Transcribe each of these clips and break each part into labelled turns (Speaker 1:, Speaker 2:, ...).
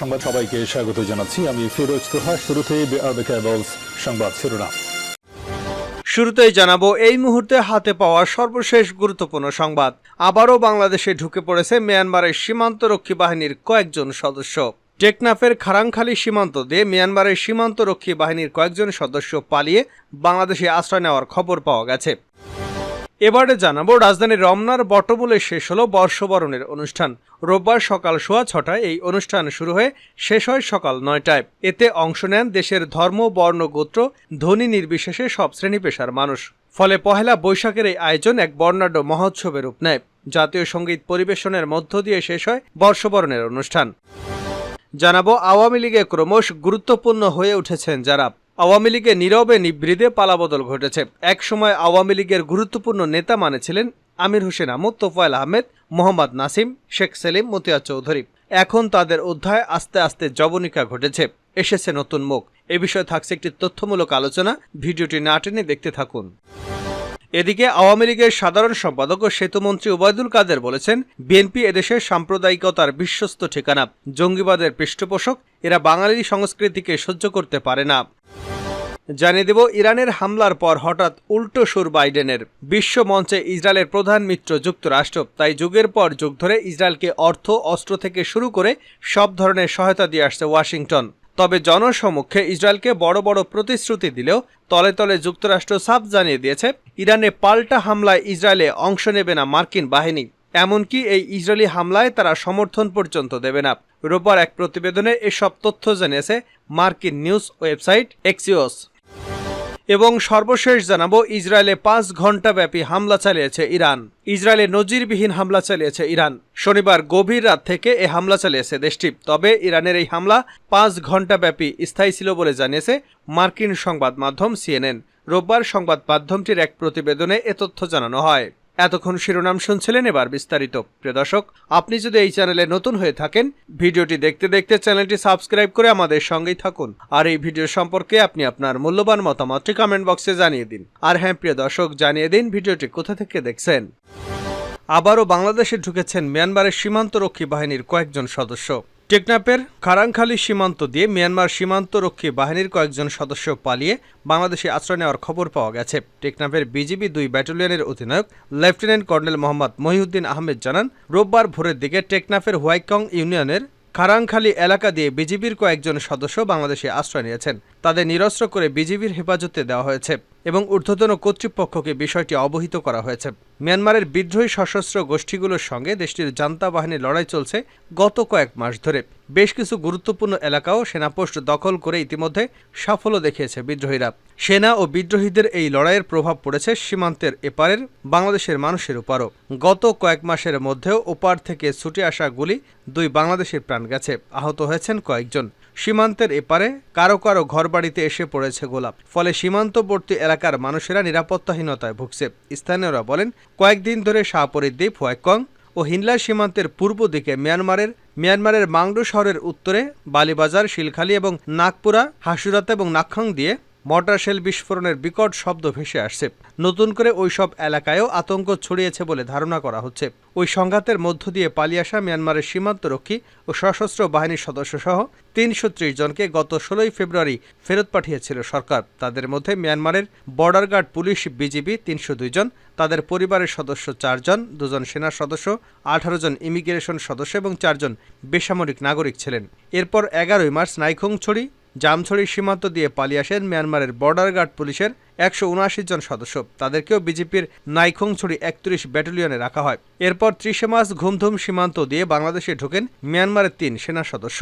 Speaker 1: সংবাদ সবাইকে স্বাগত জানাচ্ছি। আমি ফিরোজ তোহা। কেবলস সংবাদ শিরোনাম।
Speaker 2: শুরুতেই জানাব, এই মুহূর্তে হাতে পাওয়া সর্বশেষ গুরুত্বপূর্ণ সংবাদ। আবারও বাংলাদেশে ঢুকে পড়েছে মিয়ানমারের সীমান্তরক্ষী বাহিনীর কয়েকজন সদস্য। টেকনাফের খারাংখালী সীমান্ত দিয়ে মিয়ানমারের সীমান্তরক্ষী বাহিনীর কয়েকজন সদস্য পালিয়ে বাংলাদেশে আশ্রয় নেওয়ার খবর পাওয়া গেছে। এবারে জানাব রাজধানীর রমনার বটমূলে শেষ হলো বর্ষবরণের অনুষ্ঠান। রোববার সকাল সোয়া ছটায় এই অনুষ্ঠান শুরু হয়ে শেষ হয় সকাল নয়টায়। এতে অংশ নেন দেশের ধর্ম, বর্ণ, গোত্র ধনী নির্বিশেষে সব শ্রেণি পেশার মানুষ। ফলে পহেলা বৈশাখের এই আয়োজন এক বর্ণাঢ্য মহোৎসবের রূপ নেয়। জাতীয় সংগীত পরিবেশনের মধ্য দিয়ে শেষ হয় বর্ষবরণের অনুষ্ঠান। জানাব আওয়ামী লীগে ক্রমশ গুরুত্বপূর্ণ হয়ে উঠেছেন যারা। আওয়ামী লীগে নীরবে নিবৃদে পালাবদল ঘটেছে। একসময় আওয়ামী লীগের গুরুত্বপূর্ণ নেতা মানে ছিলেন আমির হোসেন আহমদ, তোফায়েল আহমেদ, মোহাম্মদ নাসিম, শেখ সেলিম, মতিয়া চৌধুরী। এখন তাদের অধ্যায় আস্তে আস্তে জবনিকা ঘটেছে। এসেছে নতুন মুখ। এ বিষয়ে থাকছে একটি তথ্যমূলক আলোচনা। ভিডিওটি না টেনে দেখতে থাকুন। এদিকে আওয়ামী লীগের সাধারণ সম্পাদক ও সেতুমন্ত্রী ওবায়দুল কাদের বলেছেন, বিএনপি এদেশের সাম্প্রদায়িকতার বিশ্বস্ত ঠিকানা। জঙ্গিবাদের পৃষ্ঠপোষক এরা বাঙালির সংস্কৃতিকে সহ্য করতে পারে না। জানিয়ে দেব, ইরানের হামলার পর হঠাৎ উল্টো সুর বাইডেনের। বিশ্ব মঞ্চে ইসরায়েলের প্রধান মিত্র যুক্তরাষ্ট্র। তাই যুগের পর যুগ ধরে ইসরায়েলকে অর্থ, অস্ত্র থেকে শুরু করে সব ধরনের সহায়তা দিয়ে আসছে ওয়াশিংটন। তবে জনসমক্ষে ইসরায়েলকে বড় বড় প্রতিশ্রুতি দিলেও তলে তলে যুক্তরাষ্ট্র সাফ জানিয়ে দিয়েছে, ইরানে পাল্টা হামলায় ইসরায়েলে অংশ নেবে না মার্কিন বাহিনী। এমনকি এই ইসরায়েলি হামলায় তারা সমর্থন পর্যন্ত দেবে না। রোববার এক প্রতিবেদনে এসব তথ্য জানিয়েছে মার্কিন নিউজ ওয়েবসাইট এক্সিওস। এবং সর্বশেষ জানাব, ইসরায়েলে পাঁচ ঘণ্টা ব্যাপী হামলা চালিয়েছে ইরান। ইসরায়েলে নজিরবিহীন হামলা চালিয়েছে ইরান। শনিবার গভীর রাত থেকে এ হামলা চালিয়েছে দেশটি। তবে ইরানের এই হামলা পাঁচ ঘণ্টা ব্যাপী স্থায়ী ছিল বলে জানিয়েছে মার্কিন সংবাদ মাধ্যম সিএনএন। রোববার সংবাদ মাধ্যমটির এক প্রতিবেদনে এ তথ্য জানানো হয়। এতক্ষণ শিরোনাম শুনছিলেন এবার বিস্তারিত। প্রিয় দর্শক, আপনি যদি এই চ্যানেলে নতুন হয়ে থাকেন, ভিডিওটি দেখতে দেখতে চ্যানেলটি সাবস্ক্রাইব করে আমাদের সঙ্গেই থাকুন। আর এই ভিডিও সম্পর্কে আপনি আপনার মূল্যবান মতামতটি কমেন্ট বক্সে জানিয়ে দিন। আর হ্যাঁ প্রিয় দর্শক, জানিয়ে দিন ভিডিওটি কোথা থেকে দেখছেন। আবারও বাংলাদেশে ঢুকেছেন মিয়ানমারের সীমান্তরক্ষী বাহিনীর কয়েকজন সদস্য। টেকনাপের খারাংখালী সীমান্ত দিয়ে মিয়ানমার সীমান্তরক্ষী বাহিনীর কয়েকজন সদস্য পালিয়ে বাংলাদেশে আশ্রয় নেওয়ার খবর পাওয়া গেছে। টেকনাফের বিজিবি দুই ব্যাটালিয়নের অধিনায়ক, লেফটেন্যান্ট কর্নেল মোহাম্মদ মহিউদ্দিন আহমেদ জানান, রোববার ভোরের দিকে টেকনাফের হোয়াইকং ইউনিয়নের খারাংখালী এলাকা দিয়ে বিজিবির কয়েকজন সদস্য বাংলাদেশে আশ্রয় নিয়েছেন। তাদের নিরস্ত্র করে বিজিবির হেফাজতে দেওয়া হয়েছে। এবং ঊর্ধ্বতন কর্তৃপক্ষকে বিষয়টি অবহিত করা হয়েছে। মিয়ানমারের বিদ্রোহী সশস্ত্র গোষ্ঠীগুলোর সঙ্গে দেশটির জান্তা বাহিনীর লড়াই চলছে গত কয়েক মাস ধরে। বেশ কিছু গুরুত্বপূর্ণ এলাকাও সেনাপোস্ট দখল করে ইতিমধ্যে সাফল্য দেখিয়েছে বিদ্রোহীরা। সেনা ও বিদ্রোহীদের এই লড়াইয়ের প্রভাব পড়েছে সীমান্তের এপারের বাংলাদেশের মানুষের উপরও। গত কয়েক মাসের মধ্যেও ওপার থেকে ছুটে আসা গুলি দুই বাংলাদেশের প্রাণ গেছে। আহত হয়েছেন কয়েকজন। সীমান্তের এপারে কারও কারও ঘরবাড়িতে এসে পড়েছে গোলাপ। ফলে সীমান্তবর্তী এলাকার মানুষেরা নিরাপত্তাহীনতায় ভুগছে। স্থানীয়রা বলেন, কয়েকদিন ধরে শাহপরীদ্বীপ হোয়াইকং ও হিনলা সীমান্তের পূর্ব দিকে মিয়ানমারের মিয়ানমারের মাংডু শহরের উত্তরে বালিবাজার, শিলখালি এবং নাগপুরা হাসুরাতে এবং নাক্ষং দিয়ে মর্টার শেল বিস্ফোরণের বিকট শব্দ ভেসে আসছে। নতুন করে ওই সব এলাকায়ও আতঙ্ক ছড়িয়েছে বলে ধারণা করা হচ্ছে। ওই সংঘাতের মধ্য দিয়ে পালিয়ে আসা মিয়ানমারের সীমান্তরক্ষী ও সশস্ত্র বাহিনীর সদস্যসহ তিনশো ত্রিশ জনকে গত ষোলোই ফেব্রুয়ারি ফেরত পাঠিয়েছিল সরকার। তাদের মধ্যে মিয়ানমারের বর্ডার গার্ড পুলিশ বিজিবি তিনশো জন, তাদের পরিবারের সদস্য চারজন দুজন সেনা সদস্য, আঠারো জন ইমিগ্রেশন সদস্য এবং চারজন বেসামরিক নাগরিক ছিলেন। এরপর এগারোই মার্চ নাইখংছড়ি জামছড়ি সীমান্ত দিয়ে পালিয়ে আসেন মিয়ানমারের বর্ডার গার্ড পুলিশের একশো উনআশি জন সদস্য। তাদেরকেও বিজেপির নাইখংছড়ি একত্রিশ ব্যাটালিয়নে রাখা হয়। এরপর ত্রিশে মাস ঘুমধুম সীমান্ত দিয়ে বাংলাদেশে ঢোকেন মিয়ানমারের তিন সেনা সদস্য।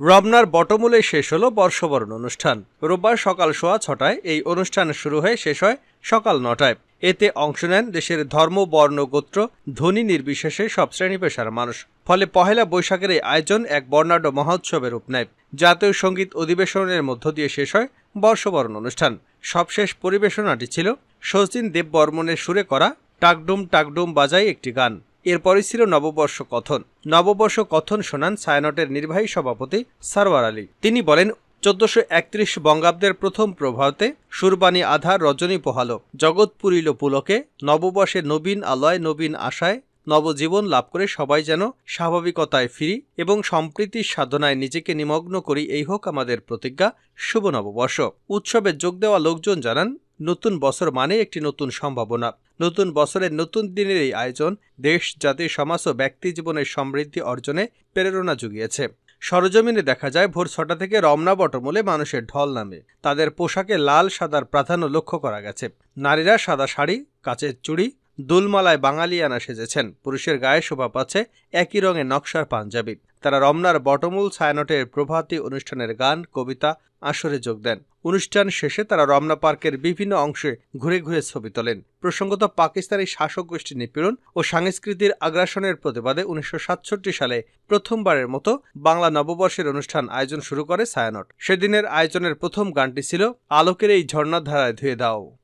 Speaker 2: রমনার বটমূলে শেষ হলো বর্ষবরণ অনুষ্ঠান। রোববার সকাল সোয়া ছটায় এই অনুষ্ঠান শুরু হয়ে শেষ হয় সকাল নটায়। এতে অংশ নেন দেশের ধর্ম, বর্ণ, গোত্র ধনী নির্বিশেষে সব শ্রেণি পেশার মানুষ। ফলে পহেলা বৈশাখের এই আয়োজন এক বর্ণাঢ্য মহোৎসবের রূপ নেয়। জাতীয় সংগীত অধিবেশনের মধ্য দিয়ে শেষ হয় বর্ষবরণ অনুষ্ঠান। সবশেষ পরিবেশনাটি ছিল সচিন দেব বর্মনের সুরে করা টাকডুম টাকডুম বাজাই একটি গান। এরপরই ছিল নববর্ষ কথন। নববর্ষ কথন শোনান ছায়ানটের নির্বাহী সভাপতি সারওয়ার আলী। তিনি বলেন, চোদ্দশো একত্রিশ বঙ্গাব্দের প্রথম প্রভাতে সুরবাণী আধার রজনী পোহালো। জগৎ পুরিল পুলকে নববর্ষে নবীন আলয় নবীন আশায় নবজীবন লাভ করে সবাই যেন স্বাভাবিকতায় ফিরি এবং সম্প্রীতির সাধনায় নিজেকে নিমগ্ন করি, এই হোক আমাদের প্রতিজ্ঞা। শুভ নববর্ষ। উৎসবে যোগ দেওয়া লোকজন জানান, নতুন বছর মানে একটি নতুন সম্ভাবনা। নতুন বছরের নতুন দিনের এই আয়োজন দেশ, জাতি, সমাজ ও ব্যক্তি জীবনের সমৃদ্ধি অর্জনে প্রেরণা জুগিয়েছে। সরজমিনে দেখা যায়, ভোর ছটা থেকে রমনা বটমূলে মানুষের ঢল নামে। তাদের পোশাকে লাল, সাদার প্রাধান্য লক্ষ্য করা গেছে। নারীরা সাদা শাড়ি, কাচের চুড়ি দুলমালায় বাঙালিয়ানা সেজেছেন। পুরুষের গায়ে শোভা পাচ্ছে একই রঙের নকশার পাঞ্জাবি। তারা রমনার বটমূল ছায়ানটের প্রভাতী অনুষ্ঠানের গান, কবিতা, আসরে যোগ দেন। অনুষ্ঠান শেষে তারা রমনা পার্কের বিভিন্ন অংশে ঘুরে ঘুরে ছবি তোলেন। প্রসঙ্গত পাকিস্তানি শাসক গোষ্ঠী নিপীড়ন ও সাংস্কৃতির আগ্রাসনের প্রতিবাদে উনিশশো সাতষট্টি সালে প্রথমবারের মতো বাংলা নববর্ষের অনুষ্ঠান আয়োজন শুরু করে ছায়ানট। সেদিনের আয়োজনের প্রথম গানটি ছিল আলোকের এই ঝর্ণাধারায় ধুয়ে দাও।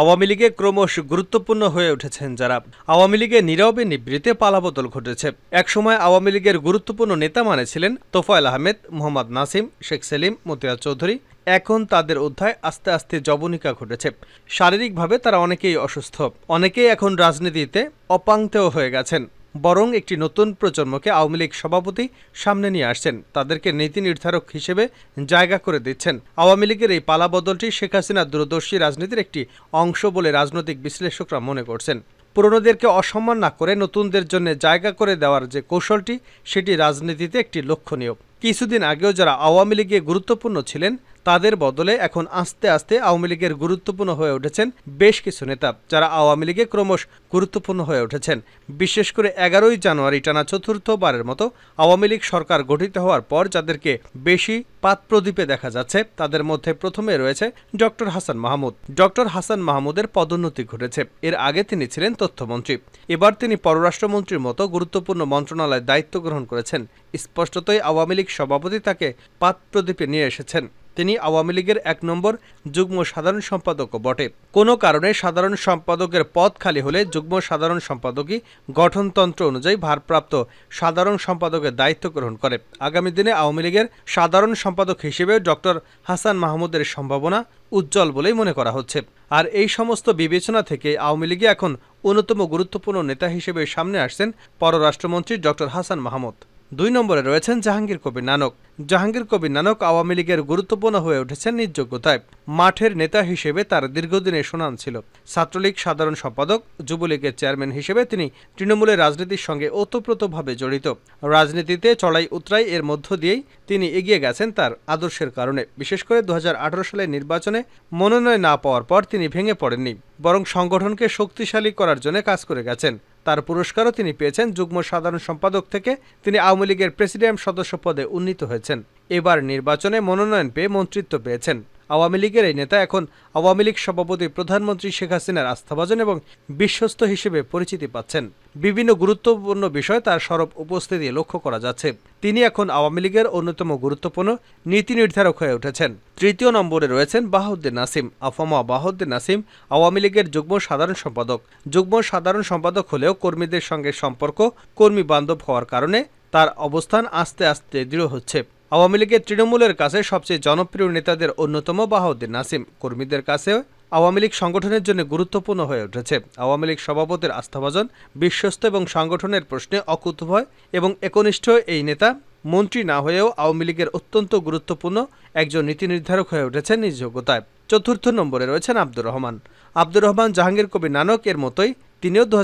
Speaker 2: আওয়ামী লীগে ক্রমশ গুরুত্বপূর্ণ হয়ে উঠেছেন যারা। আওয়ামী লীগে নীরবে নিবৃতে পালাবদল ঘটেছে। একসময় আওয়ামী লীগের গুরুত্বপূর্ণ নেতা মানেছিলেন তোফায়েল আহমেদ, মোহাম্মদ নাসিম, শেখ সেলিম, মতিয়া চৌধুরী। এখন তাদের অধ্যায় আস্তে আস্তে জবনিকা ঘটেছে। শারীরিকভাবে তারা অনেকেই অসুস্থ। অনেকেই এখন রাজনীতিতে অপাংতেও হয়ে গেছেন। বরং একটি নতুন প্রজন্মকে আওয়ামী লীগ সভাপতি সামনে নিয়ে আসছেন। তাদেরকে নীতি নির্ধারক হিসেবে জায়গা করে দিচ্ছেন। আওয়ামী লীগের এই পালাবদলটি শেখ হাসিনার দূরদর্শী রাজনীতির একটি অংশ বলে রাজনৈতিক বিশ্লেষকরা মনে করছেন। পুরনোদেরকে অসম্মান না করে নতুনদের জন্য জায়গা করে দেওয়ার যে কৌশলটি, সেটি রাজনীতিতে একটি লক্ষণীয়। কিছুদিন আগেও যারা আওয়ামী লীগে গুরুত্বপূর্ণ ছিলেন তাদের বদলে এখন আস্তে আস্তে আওয়ামী লীগের গুরুত্বপূর্ণ হয়ে উঠেছেন বেশ কিছু নেতা, যারা আওয়ামী লীগে ক্রমশ গুরুত্বপূর্ণ হয়ে উঠেছেন। বিশেষ করে এগারোই জানুয়ারি টানা চতুর্থবারের মতো আওয়ামী লীগ সরকার গঠিত হওয়ার পর যাদেরকে বেশি পাত প্রদীপে দেখা যাচ্ছে, তাদের মধ্যে প্রথমে রয়েছে ডক্টর হাসান মাহমুদ। ডক্টর হাসান মাহমুদের পদোন্নতি ঘটেছে। এর আগে তিনি ছিলেন তথ্যমন্ত্রী। এবার তিনি পররাষ্ট্রমন্ত্রীর মতো গুরুত্বপূর্ণ মন্ত্রণালয়ে দায়িত্ব গ্রহণ করেছেন। স্পষ্টতই আওয়ামী লীগ সভাপতি তাকে পাত প্রদীপে নিয়ে এসেছেন। তিনি আওয়ামী লীগের এক নম্বর যুগ্ম সাধারণ সম্পাদকও বটে। কোনো কারণে সাধারণ সম্পাদকের পদ খালি হলে যুগ্ম সাধারণ সম্পাদকই গঠনতন্ত্র অনুযায়ী ভারপ্রাপ্ত সাধারণ সম্পাদকের দায়িত্ব গ্রহণ করে। আগামী দিনে আওয়ামী লীগের সাধারণ সম্পাদক হিসেবে ডক্টর হাসান মাহমুদের সম্ভাবনা উজ্জ্বল বলেই মনে করা হচ্ছে। আর এই সমস্ত বিবেচনা থেকে আওয়ামী লীগে এখন অন্যতম গুরুত্বপূর্ণ নেতা হিসেবে সামনে আসছেন পররাষ্ট্রমন্ত্রী ডক্টর হাসান মাহমুদ। দুই নম্বরে রয়েছেন জাহাঙ্গীর কবির নানক। জাহাঙ্গীর কবির নানক আওয়ামী লীগের গুরুত্বপূর্ণ হয়ে উঠেছেন নিজ যোগ্যতায় মাঠের নেতা হিসেবে তার দীর্ঘদিনের সুনাম ছিল। ছাত্রলীগ সাধারণ সম্পাদক, যুবলীগের চেয়ারম্যান হিসেবে তিনি তৃণমূলের রাজনীতির সঙ্গে ওতপ্রোতভাবে জড়িত। রাজনীতিতে চড়াই উতরাই এর মধ্য দিয়েই তিনি এগিয়ে গেছেন তার আদর্শের কারণে। বিশেষ করে দু হাজার আঠারো সালের নির্বাচনে মনোনয়ন না পাওয়ার পর তিনি ভেঙে পড়েননি, বরং সংগঠনকে শক্তিশালী করার জন্য কাজ করে গেছেন। তার পুরস্কারও তিনি পেয়েছেন। যুগ্ম সাধারণ সম্পাদক থেকে তিনি আওয়ামী লীগের প্রেসিডেন্ট সদস্য পদে উন্নীত হয়েছেন। এবার নির্বাচনে মনোনয়ন পেয়ে মন্ত্রিত্ব পেয়েছেন। আওয়ামী লীগের এই নেতা এখন আওয়ামী লীগ সভাপতি প্রধানমন্ত্রী শেখ হাসিনার আস্থাভাজন এবং বিশ্বস্ত হিসেবে পরিচিতি পাচ্ছেন। বিভিন্ন গুরুত্বপূর্ণ বিষয় তার সরব উপস্থিতি লক্ষ্য করা যাচ্ছে। তিনি এখন আওয়ামী লীগের অন্যতম গুরুত্বপূর্ণ নীতি নির্ধারক হয়ে উঠেছেন। তৃতীয় নম্বরে রয়েছেন বাহাউদ্দিন নাসিম, আফমা বাহাউদ্দিন নাসিম, আওয়ামী লীগের যুগ্ম সাধারণ সম্পাদক। যুগ্ম সাধারণ সম্পাদক হলেও কর্মীদের সঙ্গে সম্পর্ক, কর্মী বান্ধব হওয়ার কারণে তার অবস্থান আস্তে আস্তে দৃঢ় হচ্ছে। আওয়ামী লীগের তৃণমূলের কাছে সবচেয়ে জনপ্রিয় নেতাদের অন্যতম বাহাউদ্দিন নাসিম। কর্মীদের কাছেও আওয়ামী লীগ সংগঠনের জন্য গুরুত্বপূর্ণ হয়ে উঠেছে। আওয়ামী লীগ সভাপতির আস্থাভাজন, বিশ্বস্ত এবং সংগঠনের প্রশ্নে অকুতভয় এবং একনিষ্ঠ এই নেতা মন্ত্রী না হয়েও আওয়ামী লীগের অত্যন্ত গুরুত্বপূর্ণ একজন নীতি নির্ধারক হয়ে উঠেছেন নিজ যোগ্যতায়। চতুর্থ নম্বরে রয়েছেন আব্দুর রহমান। আব্দুর রহমান জাহাঙ্গীর কবি নানক এর মতোই তিনিও দু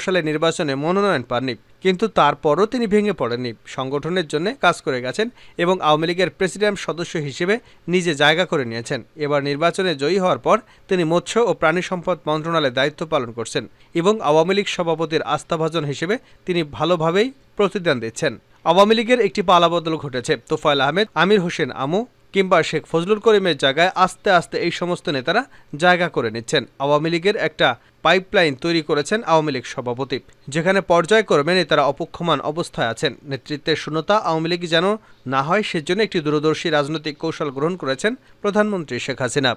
Speaker 2: সালে নির্বাচনে মনোনয়ন পাননি। কিন্তু তারপরও তিনি ভেঙে পড়েননি। সংগঠনের জন্য কাজ করে গেছেন এবং আওয়ামী লীগের প্রেসিডেন্ট সদস্য হিসেবে নিজে জায়গা করে নিয়েছেন। এবার নির্বাচনে জয়ী হওয়ার পর তিনি মৎস্য ও প্রাণী সম্পদ মন্ত্রণালয়ে দায়িত্ব পালন করছেন এবং আওয়ামী লীগ সভাপতির আস্থাভাজন হিসেবে তিনি ভালোভাবেই প্রতিদান দিচ্ছেন। আওয়ামী লীগের একটি পালাবদল ঘটেছে। তোফায়েল আহমেদ, আমির হোসেন আমু কিংবা শেখ ফজলুল করিমের জায়গায় আস্তে আস্তে এই সমস্ত নেতারা জায়গা করে নিচ্ছেন। আওয়ামী লীগের একটা পাইপলাইন তৈরি করেছেন আওয়ামী লীগ সভাপতি, যেখানে পর্যায়ক্রমে নেতারা অপক্ষমান অবস্থায় আছেন। নেতৃত্বের শূন্যতা আওয়ামী লীগ যেন না হয়, সেজন্য একটি দূরদর্শী রাজনৈতিক কৌশল গ্রহণ করেছেন প্রধানমন্ত্রী শেখ হাসিনা।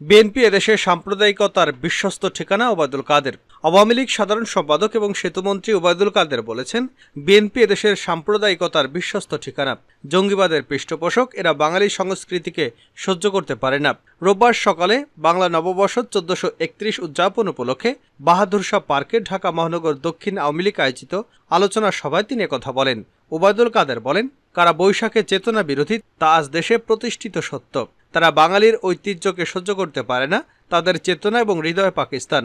Speaker 2: বিএনপি এদেশের সাম্প্রদায়িকতার বিশ্বস্ত ঠিকানা ওবায়দুল কাদের। আওয়ামী লীগ সাধারণ সম্পাদক এবং সেতুমন্ত্রী ওবায়দুল কাদের বলেছেন, বিএনপি এদেশের সাম্প্রদায়িকতার বিশ্বস্ত ঠিকানা। জঙ্গিবাদের পৃষ্ঠপোষক, এরা বাঙালি সংস্কৃতিকে সহ্য করতে পারে না। রোববার সকালে বাংলা নববর্ষ চোদ্দশো একত্রিশ উদযাপন উপলক্ষে বাহাদুর শাহ পার্কে ঢাকা মহানগর দক্ষিণ আওয়ামী লীগ আয়োজিত আলোচনা সভায় তিনি কথা বলেন। ওবায়দুল কাদের বলেন, কারা বৈশাখে চেতনা বিরোধী, তা আজ দেশে প্রতিষ্ঠিত সত্য। তারা বাঙালির ঐতিহ্যকে সহ্য করতে পারে না, তাদের চেতনা এবং হৃদয় পাকিস্তান।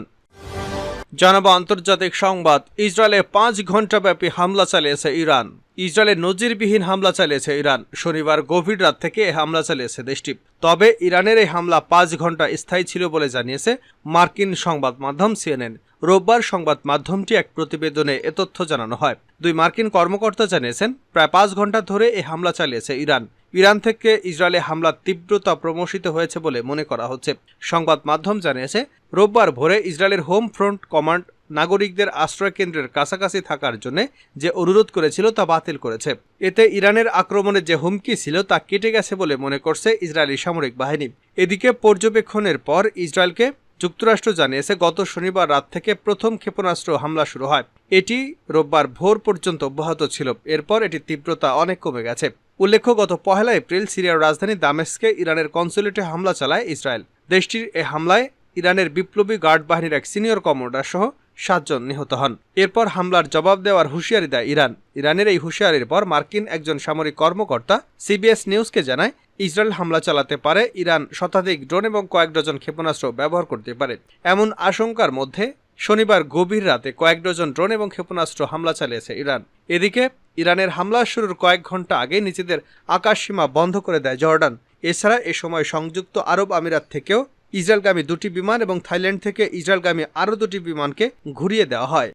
Speaker 2: জানাব আন্তর্জাতিক সংবাদ, ইসরায়েলে পাঁচ ঘন্টাব্যাপী হামলা চালিয়েছে ইরান। ইসরায়েলে নজিরবিহীন হামলা চালিয়েছে ইরান। শনিবার গভীর রাত থেকে এ হামলা চালিয়েছে দেশটি। তবে ইরানের এই হামলা পাঁচ ঘণ্টা স্থায়ী ছিল বলে জানিয়েছে মার্কিন সংবাদ মাধ্যম সিএনএন। রোববার সংবাদ মাধ্যমটি এক প্রতিবেদনে এ তথ্য জানানো হয়। দুই মার্কিন কর্মকর্তা জানিয়েছেন, প্রায় পাঁচ ঘণ্টা ধরে এই হামলা চালিয়েছে ইরান। ইরান থেকে ইসরায়েলে হামলার তীব্রতা প্রমোশিত হয়েছে বলে মনে করা হচ্ছে। সংবাদ মাধ্যম জানিয়েছে, রোববার ভোরে ইসরায়েলের হোম ফ্রন্ট কমান্ড নাগরিকদের আশ্রয় কেন্দ্রের কাছাকাছি থাকার জন্য যে অনুরোধ করেছিল তা বাতিল করেছে। এতে ইরানের আক্রমণের যে হুমকি ছিল তা কেটে গেছে বলে মনে করছে ইসরায়েলি সামরিক বাহিনী। এদিকে পর্যবেক্ষণের পর ইসরায়েলকে যুক্তরাষ্ট্র জানিয়েছে, গত শনিবার রাত থেকে প্রথম ক্ষেপণাস্ত্র হামলা শুরু হয়। এটি রোববার ভোর পর্যন্ত অব্যাহত ছিল। এরপর এটি তীব্রতা অনেক কমে গেছে। উল্লেখ্য, গত পহেলা এপ্রিল সিরিয়ার রাজধানী দামেস্কে ইরানের কনসুলেটে হামলা চালায় ইসরায়েল। দেশটির এ হামলায় ইরানের বিপ্লবী গার্ড বাহিনীর এক সিনিয়র কমান্ডার সহ সাতজন নিহত হন। এরপর হামলার জবাব দেওয়ার হুঁশিয়ারি দেয় ইরান। ইরানের এই হুঁশিয়ারির পর মার্কিন একজন সামরিক কর্মকর্তা সিবিএস নিউজকে জানায়, ইসরায়েল হামলা চালাতে পারে, ইরান শতাধিক ড্রোন এবং কয়েক ডজন ক্ষেপণাস্ত্র ব্যবহার করতে পারে। এমন আশঙ্কার মধ্যে শনিবার গভীর রাতে কয়েক ডজন ড্রোন এবং ক্ষেপণাস্ত্র হামলা চালিয়েছে ইরান। এদিকে, ইরানের হামলা শুরুর কয়েক ঘণ্টা আগে নিজেদের আকাশসীমা বন্ধ করে দেয় জর্ডান। এছাড়া এ সময় সংযুক্ত আরব আমিরাত থেকেও ইসরায়েলগামী দুটি বিমান এবং থাইল্যান্ড থেকে ইসরায়েলগামী আরও দুটি বিমানকে ঘুরিয়ে দেওয়া হয়।